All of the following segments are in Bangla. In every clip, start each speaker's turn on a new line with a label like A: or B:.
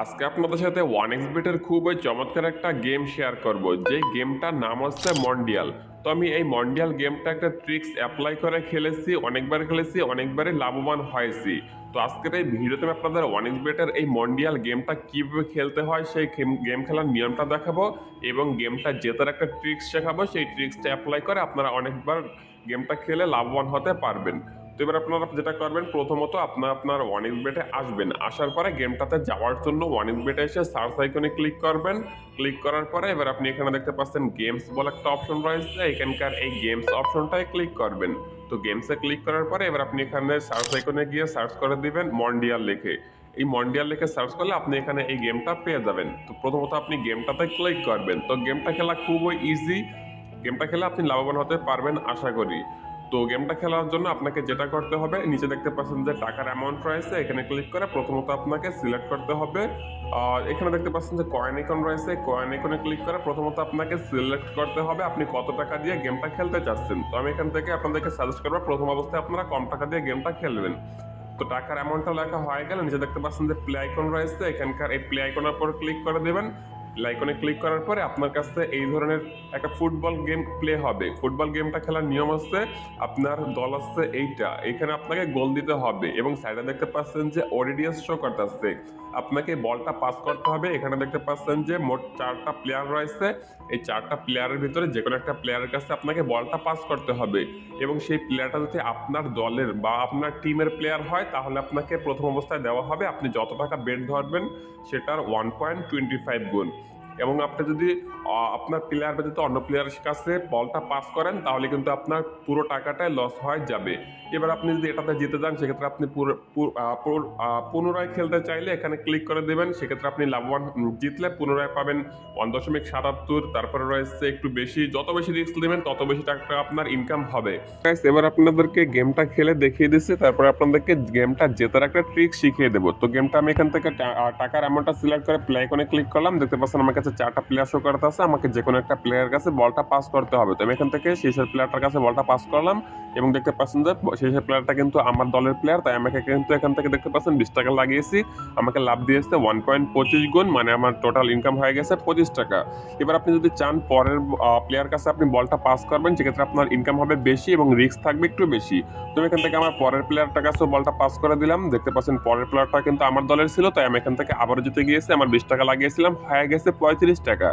A: আজকে আপনাদের সাথে ওয়ান এক্স বেটের খুবই চমৎকার একটা গেম শেয়ার করব। যে গেমটার নাম হচ্ছে মন্ডিয়াল তো আমি এই মন্ডিয়াল গেমটা একটা ট্রিক্স অ্যাপ্লাই করে খেলেছি, অনেকবার খেলেছি, অনেকবারই লাভবান হয়েছি। তো আজকের এই ভিডিওতে আমি আপনাদের ওয়ান এক্স বেটের এই মন্ডিয়াল গেমটা কীভাবে খেলতে হয়, সেই গেম খেলার নিয়মটা দেখাবো এবং গেমটা জেতার একটা ট্রিক্স শেখাবো। সেই ট্রিক্সটা অ্যাপ্লাই করে আপনারা অনেকবার গেমটা খেলে লাভবান হতে পারবেন। তো এবার আপনারা যেটা করবেন, প্রথমত আপনার আপনার ওয়ান এক্স বেটে আসবেন। আসার পরে গেমটাতে যাওয়ার জন্য ওয়ান এক্স বেটে এসে সার্চ আইকনে ক্লিক করবেন। ক্লিক করার পরে এবার আপনি এখানে দেখতে পাচ্ছেন গেমস বলে একটা অপশন রয়েছে। এখানকার এই গেমস অপশনটায় ক্লিক করবেন। তো গেমসে ক্লিক করার পরে এবার আপনি এখানে সার্চ আইকনে গিয়ে সার্চ করে দিবেন মন্ডিয়াল লিখে। এই মন্ডিয়াল লিখে সার্চ করলে আপনি এখানে এই গেমটা পেয়ে যাবেন। তো প্রথমত আপনি গেমটাতে ক্লিক করবেন। তো গেমটা খেলা খুবই ইজি গেমটা খেলে আপনি লাভবান হতে পারবেন, আশা করি। তো গেমটা খেলার জন্য আপনাকে যেটা করতে হবে, নিচে দেখতে পাচ্ছেন যে টাকার অ্যামাউন্ট রয়েছে, এখানে ক্লিক করে প্রথমত আপনাকে সিলেক্ট করতে হবে। আর এখানে দেখতে পাচ্ছেন যে কয়েন আইকন রয়েছে কয়েন আইকনে ক্লিক করে প্রথমত আপনাকে সিলেক্ট করতে হবে আপনি কত টাকা দিয়ে গেমটা খেলতে চাচ্ছেন। তো আমি এখান থেকে আপনাদেরকে সাজেস্ট করব, প্রথম অবস্থায় আপনারা কম টাকা দিয়ে গেমটা খেলবেন। তো টাকার অ্যামাউন্টটা লেখা হয়ে গেলে নিচে দেখতে পাচ্ছেন যে প্লে আইকন রয়েছে, এখানকার এই প্লে আইকনের উপর ক্লিক করে দেবেন। লাইকনে ক্লিক করার পরে আপনার কাছে এই ধরনের একটা ফুটবল গেম প্লে হবে। ফুটবল গেমটা খেলার নিয়ম হচ্ছে আপনার দল হচ্ছে এইটা। এখানে আপনাকে গোল দিতে হবে এবং সাইডে দেখতে পাচ্ছেন যে ওডিডিএস শো করতেছে। আপনাকে বলটা পাস করতে হবে। এখানে দেখতে পাচ্ছেন যে মোট চারটা প্লেয়ার রয়েছে। এই চারটা প্লেয়ারের ভিতরে যে কোনো একটা প্লেয়ারের কাছে আপনাকে বলটা পাস করতে হবে। এবং সেই প্লেয়ারটা যদি আপনার দলের বা আপনার টিমের প্লেয়ার হয়, তাহলে আপনাকে প্রথম অবস্থায় দেওয়া হবে। আপনি যত টাকা বেট ধরবেন, সেটার ওয়ান পয়েন্ট টোয়েন্টি ফাইভ গুণ। এবং আপনি যদি আপনার প্লেয়ার ব্যতীত অন্য প্লেয়ারের কাছে বলটা পাস করেন, তাহলে কিন্তু আপনার পুরো টাকাটাই লস হয়ে যাবে। এবার আপনি যদি এটাতে জিতে যান, সেক্ষেত্রে আপনি পুনরায় খেলতে চাইলে এখানে ক্লিক করে দেবেন। সেক্ষেত্রে আপনি লাভবান জিতলে পুনরায় পাবেন ওয়ান দশমিক সাতাত্তর, তারপরে রয়েছে একটু বেশি। যত বেশি রিস্ক নেবেন, তত বেশি টাকা আপনার ইনকাম হবে। এবার আপনাদেরকে গেমটা খেলে দেখিয়ে দিচ্ছি। তারপরে আপনাদেরকে গেমটা জেতার একটা ট্রিক শিখিয়ে দেবো। তো গেমটা আমি এখান থেকে টাকার অ্যামাউন্টটা সিলেক্ট করে প্লে আইকনে ক্লিক করলাম। দেখতে পাচ্ছেন আমার কাছে চারটা প্লেয়ার শো করতে আছে, আমাকে যে কোনো একটা প্লেয়ারের কাছে বলটা পাস করতে হবে। তো আমি এখান থেকে শেষের প্লেয়ারটার কাছে বলটা পাস করলাম এবং দেখতে পাচ্ছেন যে শেষের প্লেয়ারটা কিন্তু আমার দলের প্লেয়ার তাই আমাকে কিন্তু এখান থেকে দেখতে পাচ্ছেন বিশ টাকা লাগিয়েছি। আমাকে লাভ দিয়েছে ওয়ান পয়েন্ট পঁচিশ গুণ মানে আমার টোটাল ইনকাম হয়ে গেছে পঁচিশ টাকা। এবার আপনি যদি চান পরের প্লেয়ার কাছে আপনি বলটা পাস করবেন, সেক্ষেত্রে আপনার ইনকাম হবে বেশি এবং রিস্ক থাকবে একটু বেশি। তো এখান থেকে আমার পরের প্লেয়ারটার কাছেও বলটা পাস করে দিলাম। দেখতে পাচ্ছেন পরের প্লেয়ারটা কিন্তু আমার দলের ছিল, তাই আমি এখান থেকে আবারও জিতে গিয়েছি, আমার বিশ টাকা লাগিয়েছিলাম, হয়ে গেছে পঁয়ত্রিশ টাকা।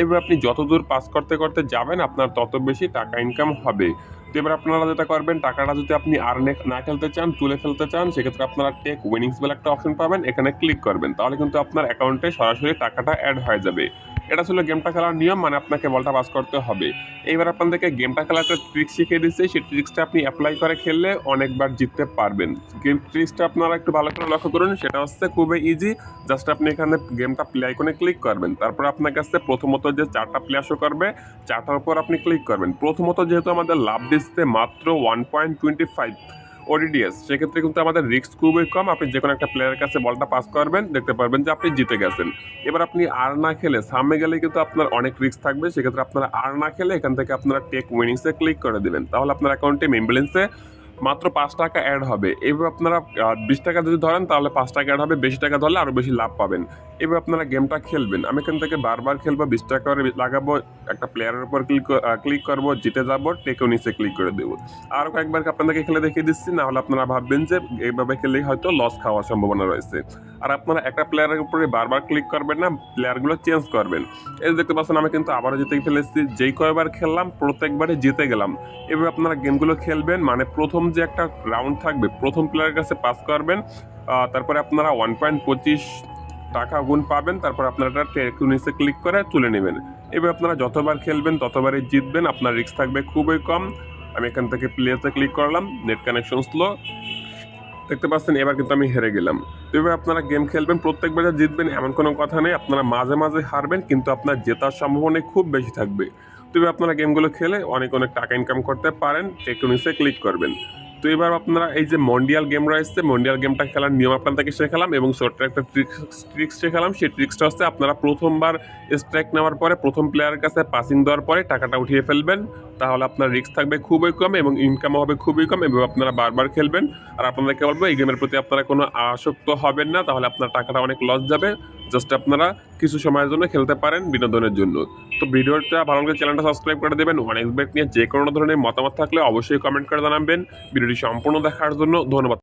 A: এবার আপনি যত দূর পাস করতে করতে যাবেন, আপনার তত বেশি টাকা ইনকাম হবে। তো এবার আপনারা যেটা করবেন, টাকাটা যদি আপনি আর না খেলতে চান, তুলে ফেলতে চান, সেক্ষেত্রে আপনারা টেক উইনিংস বলে একটা অপশন পাবেন। এখানে ক্লিক করবেন। তাহলে কিন্তু আপনার অ্যাকাউন্টে সরাসরি টাকাটা অ্যাড হয়ে যাবে। এটা ছিল গেমটা খেলার নিয়ম মানে আপনাকে বলটা পাস করতে হবে। এইবার আপনাদেরকে গেমটা খেলার একটা ট্রিক শিখিয়ে দিচ্ছি। সেই ট্রিক্সটা আপনি অ্যাপ্লাই করে খেললে অনেকবার জিততে পারবেন। গেম ট্রিক্সটা আপনারা একটু ভালো করে লক্ষ্য করুন, সেটা হচ্ছে খুবই ইজি জাস্ট আপনি এখানে গেমটা প্লে আইকনে ক্লিক করবেন। তারপর আপনার কাছে প্রথমত যে চারটা প্লেয়ার শো করবে, চারটার উপর আপনি ক্লিক করবেন। প্রথমত যেহেতু আমাদের লাভ দিচ্ছে মাত্র one point twenty five odds সেক্ষেত্রে কিন্তু আমাদের রিস্ক খুবই কম। আপনি যে কোনো একটা প্লেয়ারের কাছে বলটা পাস করবেন, দেখতে পারবেন যে আপনি জিতে গেছেন। এবার আপনি আর না খেলে, সামনে গেলে কিন্তু আপনার অনেক রিস্ক থাকবে। সেক্ষেত্রে আপনারা আর না খেলে এখান থেকে আপনারা টেক উইনিংসে ক্লিক করে দেবেন। তাহলে আপনার অ্যাকাউন্টে মেম্বেলেন্সে মাত্র পাঁচ টাকা অ্যাড হবে। এবার আপনারা বিশ টাকা যদি ধরেন, তাহলে পাঁচ টাকা অ্যাড হবে, বেশি টাকা ধরলে আরও বেশি লাভ পাবেন। এবার আপনারা গেমটা খেলবেন। আমি এখান থেকে বারবার খেলব, বিশ টাকা করে লাগাবো, একটা প্লেয়ারের উপর ক্লিক ক্লিক করব, জিতে যাব টেকেও নিচে ক্লিক করে দেবো। আরও কয়েকবার আপনাদেরকে খেলে দেখিয়ে দিচ্ছি নাহলে আপনারা ভাববেন যে এইভাবে খেললেই হয়তো লস খাওয়ার সম্ভাবনা রয়েছে। আর আপনারা একটা প্লেয়ারের উপরে বারবার ক্লিক করবেন না প্লেয়ারগুলো চেঞ্জ করবেন। এই দেখতে পাচ্ছেন, আমি কিন্তু আবারও জিতে ফেলেছি। যেই কয়বার খেললাম প্রত্যেকবারে জিতে গেলাম। এবার আপনারা গেমগুলো খেলবেন মানে প্রথম যে একটা রাউন্ড থাকবে, প্রথম প্লেয়ারের কাছে পাস করবেন তারপরে আপনারা ওয়ান পয়েন্ট পঁচিশ টাকা গুণ পাবেন, তারপর আপনারা টেকুনিসে ক্লিক করে তুলে নেবেন। এবার আপনারা যতবার খেলবেন, ততবারই জিতবেন, আপনার রিস্ক থাকবে খুবই কম। আমি এখান থেকে প্লেতে ক্লিক করলাম নেট কানেকশন স্লো দেখতে পাচ্ছেন, এবার কিন্তু আমি হেরে গেলাম। এবার আপনারা গেম খেলবেন, প্রত্যেকবার যে জিতবেন, এমন কোনো কথা নেই। আপনারা মাঝে মাঝে হারবেন, কিন্তু আপনার জেতার সম্ভাবনা খুব বেশি থাকবে। তবে আপনারা গেমগুলো খেলে অনেক অনেক টাকা ইনকাম করতে পারেন টেকনিক্সে ক্লিক করবেন। তো এবার আপনারা এই যে মন্ডিয়াল গেম রয়েছে, মন্ডিয়াল গেমটা খেলার নিয়ম আপনাদেরকে শেখালাম এবং ছোট্ট একটা ট্রিক্স ট্রিক্স শেখালাম সেই ট্রিক্সটা হচ্ছে আপনারা প্রথমবার স্ট্রাইক নেওয়ার পরে, প্রথম প্লেয়ারের কাছে পাসিং দেওয়ার পরে টাকাটা উঠিয়ে ফেলবেন। তাহলে আপনার রিস্ক থাকবে খুবই কম এবং ইনকামও হবে খুবই কম এবং আপনারা বারবার খেলবেন। আর আপনাদেরকে বলব, এই গেমের প্রতি আপনারা কোনো আসক্ত হবেন না, তাহলে আপনার টাকাটা অনেক লস যাবে। জাস্ট আপনারা কিছু সময়ের জন্য খেলতে পারেন বিনোদনের জন্য। তো ভিডিওটা ভালো লাগলে চ্যানেলটা সাবস্ক্রাইব করে দেবেন। ওয়ান এক্স নিয়ে যে কোনো ধরনের মতামত থাকলে অবশ্যই কমেন্ট করে জানাবেন। ভিডিওটি সম্পূর্ণ দেখার জন্য ধন্যবাদ।